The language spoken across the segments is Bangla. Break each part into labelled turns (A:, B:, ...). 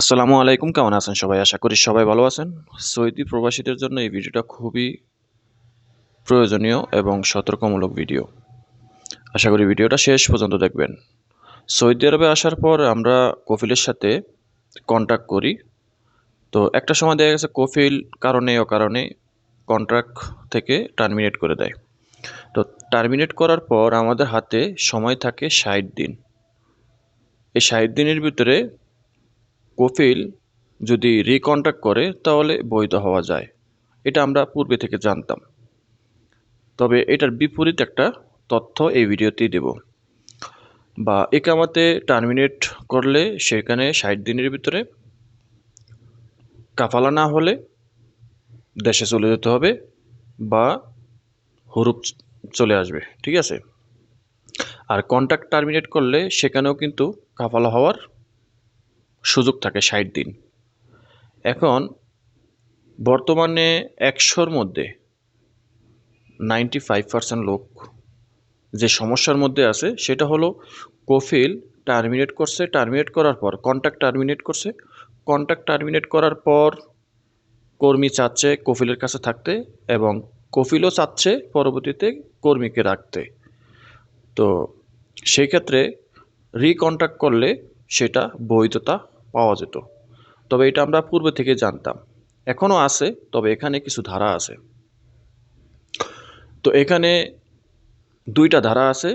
A: আসসালামু আলাইকুম, কেমন আছেন সবাই? আশা করি সবাই ভালো আছেন। সৌদি প্রবাসীদের জন্য এই ভিডিওটা খুবই প্রয়োজনীয় এবং সতর্কমূলক ভিডিও। আশা করি ভিডিওটা শেষ পর্যন্ত দেখবেন। সৌদি আরবে আসার পর আমরা কফিলের সাথে কন্ট্যাক্ট করি। তো একটা সময় দেখা গেছে কফিল কারণে ও কারণে কন্ট্রাক্ট থেকে টার্মিনেট করে দেয়। তো টার্মিনেট করার পর আমাদের হাতে সময় থাকে ষাট দিন। এই ষাট দিনের ভিতরে কফিল যদি রিকন্ট্যাক্ট করে, তাহলে বৈধ হওয়া যায়। এটা আমরা পূর্বে থেকে জানতাম। তবে এটার বিপরীত একটা তথ্য এই ভিডিওতেই দেব। বা একামাতে টার্মিনেট করলে সেখানে ষাট দিনের ভিতরে কাফালা না হলে দেশে চলে যেতে হবে বা হুরুপ চলে আসবে, ঠিক আছে? আর কন্ট্যাক্ট টার্মিনেট করলে সেখানেও কিন্তু কাফালা হওয়ার সুযোগ থাকে ষাট দিন। এখন বর্তমানে একশোর মধ্যে নাইনটি ফাইভ পার্সেন্ট লোক যে সমস্যার মধ্যে আছে, সেটা হলো কফিল টার্মিনেট করছে। টার্মিনেট করার পর কন্ট্যাক্ট টার্মিনেট করছে। কন্ট্যাক্ট টার্মিনেট করার পর কর্মী চাচ্ছে কফিলের কাছে থাকতে এবং কফিলও চাচ্ছে পরবর্তীতে কর্মীকে রাখতে। তো সেই ক্ষেত্রে রিকন্ট্যাক্ট করলে সেটা বৈধতা পাওয়া যেত। তবে এটা আমরা পূর্বে থেকে জানতাম। এখনও আছে, তবে এখানে কিছু ধারা আছে। তো এখানে দুইটা ধারা আছে,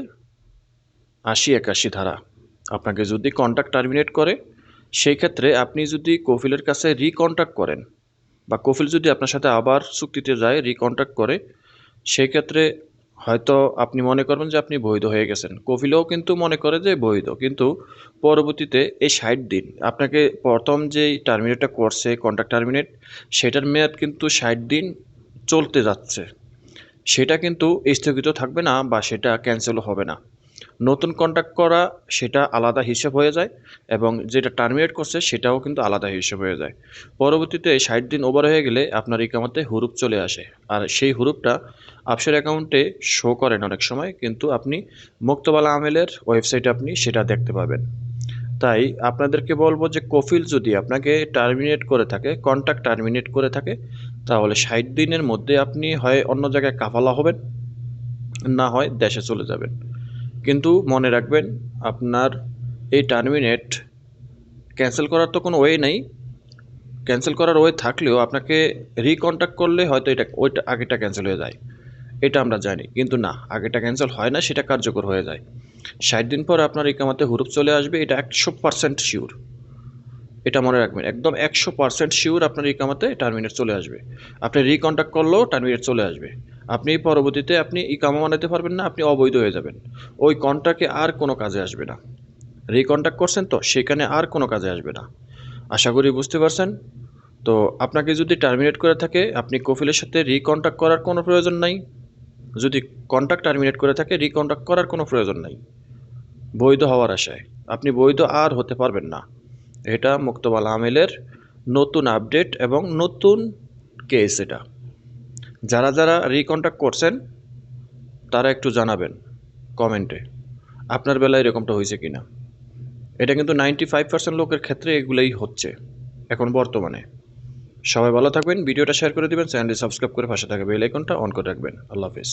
A: আশি একাশি ধারা। আপনাকে যদি কন্ট্যাক্ট টার্মিনেট করে, সেই ক্ষেত্রে আপনি যদি কফিলের কাছে রিকন্ট্যাক্ট করেন, বা কফিল যদি আপনার সাথে আবার চুক্তিতে যায় রিকন্ট্যাক্ট করে, সেই ক্ষেত্রে হয়তো আপনি মনে করবেন যে আপনি বৈধ হয়ে গেছেন। কফিলও কিন্তু মনে করে যে বৈধ। কিন্তু পরবর্তীতে এই ষাট দিন, আপনাকে প্রথম যে টার্মিনেটটা করছে কন্ট্রাক্ট টার্মিনেট সেটার মেয়াদ কিন্তু ষাট দিন চলতে যাচ্ছে। সেটা কিন্তু স্থগিত থাকবে না বা সেটা ক্যান্সেলও হবে না। নতুন কন্ট্যাক্ট করা, সেটা আলাদা হিসেব হয়ে যায় এবং যেটা টার্মিনেট করছে, সেটাও কিন্তু আলাদা হিসেব হয়ে যায়। পরবর্তীতে ষাট দিন ওভার হয়ে গেলে আপনার ইকামাতে হুরুপ চলে আসে। আর সেই হুরুপটা আপসের অ্যাকাউন্টে শো করেন অনেক সময়, কিন্তু আপনি মুক্তবালা আমেলের ওয়েবসাইটে আপনি সেটা দেখতে পাবেন। তাই আপনাদেরকে বলব যে কফিল যদি আপনাকে টার্মিনেট করে থাকে কন্ট্যাক্ট টার্মিনেট করে থাকে, তাহলে ষাট দিনের মধ্যে আপনি হয় অন্য জায়গায় কাফালা হবেন, না হয় দেশে চলে যাবেন। কিন্তু মনে রাখবেন, আপনার এই টার্মিনেট ক্যান্সেল করার তো কোনো ওয়ে নেই। ক্যান্সেল করার ওয়ে থাকলেও আপনাকে রিকন্ট্যাক্ট করলে হয়তো এটা, ওইটা আগেটা ক্যান্সেল হয়ে যায়। এটা আমরা জানি, কিন্তু না আগেটা ক্যান্সেল হয় না, সেটা কার্যকর হয়ে যায়। ষাট দিন পর আপনার ইকামাতে হুরুপ চলে আসবে, এটা একশো পার্সেন্ট শিওর এটা মনে রাখবেন, একদম একশো পার্সেন্ট শিওর আপনার ইকামাতে টার্মিনেট চলে আসবে। আপনি রিকন্ট্যাক্ট করলেও টার্মিনেট চলে আসবে। আপনি পরবর্তীতে আপনি ইকামা বানাতে পারবেন না, আপনি অবৈধ হয়ে যাবেন। ওই কন্ট্রাক্টে আর কোনো কাজে আসবে না। রিকন্ট্যাক্ট করছেন তো, সেখানে আর কোনো কাজে আসবে না। আশা করি বুঝতে পারছেন? তো আপনাকে যদি টার্মিনেট করে থাকে, আপনি কফিলের সাথে রিকন্ট্যাক্ট করার কোনো প্রয়োজন নাই। যদি কন্ট্যাক্ট টার্মিনেট করে থাকে রিকন্ট্যাক্ট করার কোনো প্রয়োজন নাই। বৈধ হওয়ার আশায়। আপনি বৈধ আর হতে পারবেন না। এটা মুক্তবাল আমেলের নতুন আপডেট এবং নতুন কেস এটা। যারা যারা রিকন্ট্যাক্ট করছেন, তারা একটু জানাবেন কমেন্টে আপনার বেলায় এরকমটা হয়েছে কি না এটা কিন্তু নাইনটি ফাইভ পার্সেন্ট লোকের ক্ষেত্রে এগুলোই হচ্ছে, এখন বর্তমানে। সবাই ভালো থাকবেন, ভিডিওটা শেয়ার করে দেবেন, চ্যানেলটি সাবস্ক্রাইব করে পাশে থাকবে বেল আইকনটা অন করে রাখবেন। আল্লাহ হাফিজ।